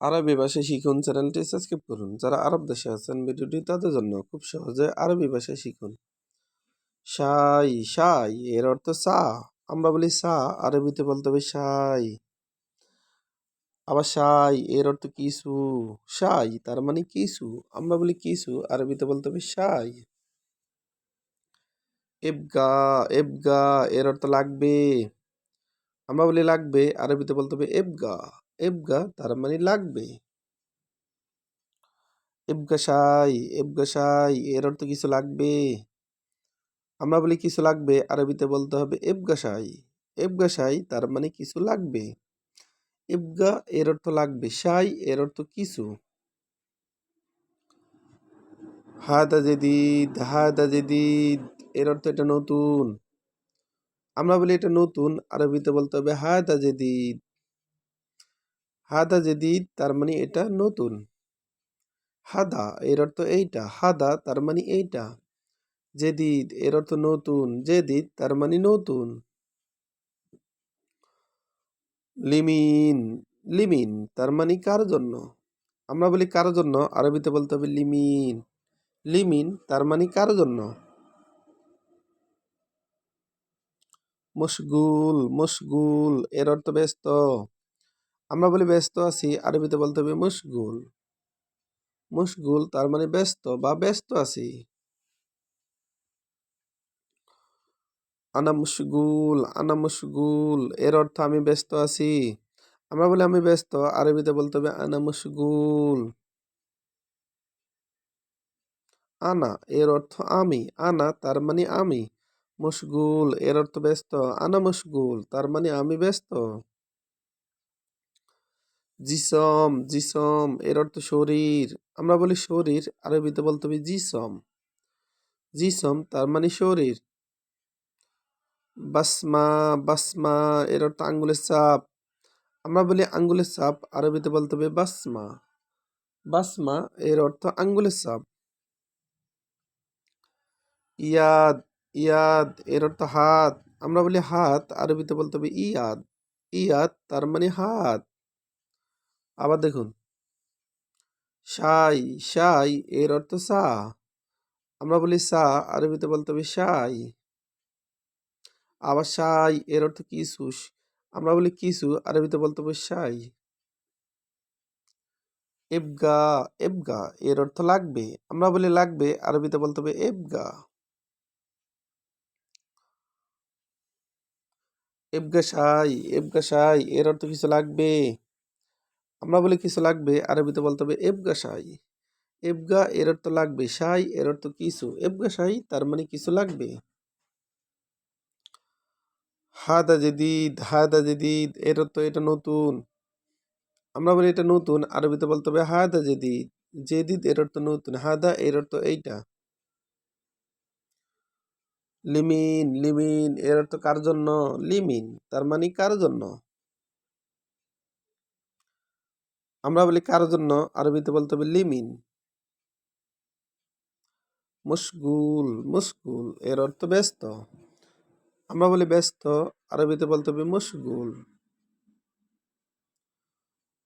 আরবি ভাষা শিখুন চ্যানেলটি সাবস্ক্রাইব করুন। যারা আরব দেশে আছেন ভিডিওটি তাদের জন্য খুব সহজে আরবি ভাষা শিখুন। শাই সাই, এর অর্থ সা। আমরা বলি সা, আরবিতে বলতে হবে শাই আবার শাই এর অর্থ কিছু শাই তার মানে কিছু আমরা বলি কিছু আরবিতে বলতে হবে শাই এবগা এবগা, এর অর্থ লাগবে। আমরা বলি লাগবে, আরবিতে বলতে হবে এবগা। এবগা তার মানে লাগবে। এবগাসাই এবগাসাই এর অর্থ কিছু লাগবে। আমরা বলি কিছু লাগবে, আরবিতে বলতে হবে এবগাসাই এবগাসাই তার মানে কিছু লাগবে। এবগা এর অর্থ লাগবে। সাই, এর অর্থ কিছু। হাদা জেদিদ হাদা জেদিদ, এর অর্থ এটা নতুন। আমরা বলি এটা নতুন, আরবিতে বলতে হবে হাদা জেদিদ। হাদা জেদিদ, তার মানে এটা নতুন। হাদা, এর অর্থ এইটা। হাদা, তার মানে এইটা। জেদিদ, এর অর্থ নতুন। জেদিদ, তার মানে নতুন। লিমিন লিমিন, তার মানে কার জন্য। আমরা বলি কার জন্য, আরবিতে বলতে হবে লিমিন। লিমিন, তার মানে কার জন্য। মশগুল মশগুল, এর অর্থ ব্যস্ত। আমরা বলি ব্যস্ত আছি, আরবিতে বলতে হবে মুশগুল। মুশগুল তার মানে ব্যস্ত বা ব্যস্ত আছি। আনা মুশগুল আনা মুশগুল, এর অর্থ আমি ব্যস্ত আছি। আমরা বলি আমি ব্যস্ত, আরবিতে বলতে হবে আনা মুশগুল। আনা, এর অর্থ আমি, আনা তার মানে আমি। মুশগুল, এর অর্থ ব্যস্ত, আনা মুশগুল তার মানে আমি ব্যস্ত। জিসম জিসম, এর অর্থ শরীর। আমরা বলি শরীর, আরবিতে বলতে হবে জিসম। জিসম, তার মানে শরীর। বাসমা বাসমা, এর অর্থ আঙ্গুলের চাপ। আমরা বলি আঙ্গুলের চাপ, আরবিতে বলতে হবে বাসমা। বাসমা, এর অর্থ আঙ্গুলের চাপ। ইয়াদ ইয়াদ, এর অর্থ হাত। আমরা বলি হাত, আরবিতে বলতে হবে ইয়াদ। ইয়াদ, তার মানে হাত। আবার দেখুন। সাই সাই, এর অর্থ সা। আমরা বলি সা, আরবিতে বলতে হবে সাই। আবার সাই, এর অর্থ কিছু আমরা বলি কিছু আরবিতে বলতে হবে সাই। এবগা এবগা, এর অর্থ লাগবে। আমরা বলি লাগবে, আরবিতে বলতে হবে এবগা। এবগা সাই এবগা সাই, এর অর্থ কিছু লাগবে। আমরা বলি কিছু লাগবে, আরবিতে বলতে হবে এবগা সাই। এবগা এর অর্থ লাগবে, সাই এর অর্থ কিছু। এবগা সাই, তার মানে কিছু লাগবে। হাদা জেদিদ হাদা জেদিদ এর অর্থ এটা নতুন। আমরা বলি এটা নতুন, আরবিতে বলতে হবে হাদা জেদিদ। জেদিদ এর অর্থ নতুন। হাদা এর অর্থ এইটা। লিমিন লিমিন এর অর্থ কার জন্য? লিমিন, তার মানে কার জন্য? আমরা বলি কার জন্য? আরবিতে বলতে হবে লিমিন। মুশগুল মুশগুল, এর অর্থ ব্যস্ত। আমরা বলি ব্যস্ত, আরবিতে বলতে হবে মুশগুল।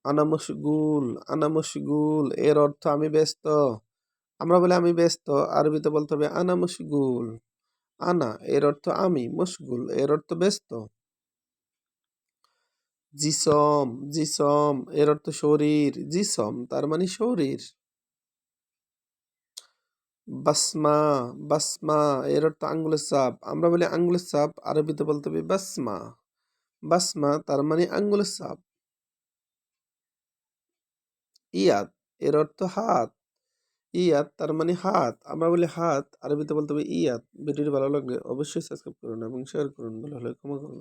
আনা মুশগুল আনা মুশগুল, এর অর্থ আমি ব্যস্ত। আমরা বলি আমি ব্যস্ত, আরবিতে বলতে হবে আনা মুশগুল। আনা, এর অর্থ আমি, মুশগুল, এর অর্থ ব্যস্ত। জিসম জিসম, এর অর্থ শরীর, জিসম, তার মানে শরীর। বাসমা বাসমা, এর অর্থ আঙ্গুলের চাপ। আমরা বলি আঙ্গুলের চাপ, আরবিতে বলতে হবে বাসমা। বাসমা, তার মানে আঙ্গুলের চাপ। ইয়াদ এর অর্থ হাত। ইয়াদ তার মানে হাত। আমরা বলি হাত, আরবিতে বলতে হবে ইয়াদ ভিডিওটি ভালো লাগলে অবশ্যই সাবস্ক্রাইব করুন এবং শেয়ার করুন। ভালো হলে ক্ষমা করুন।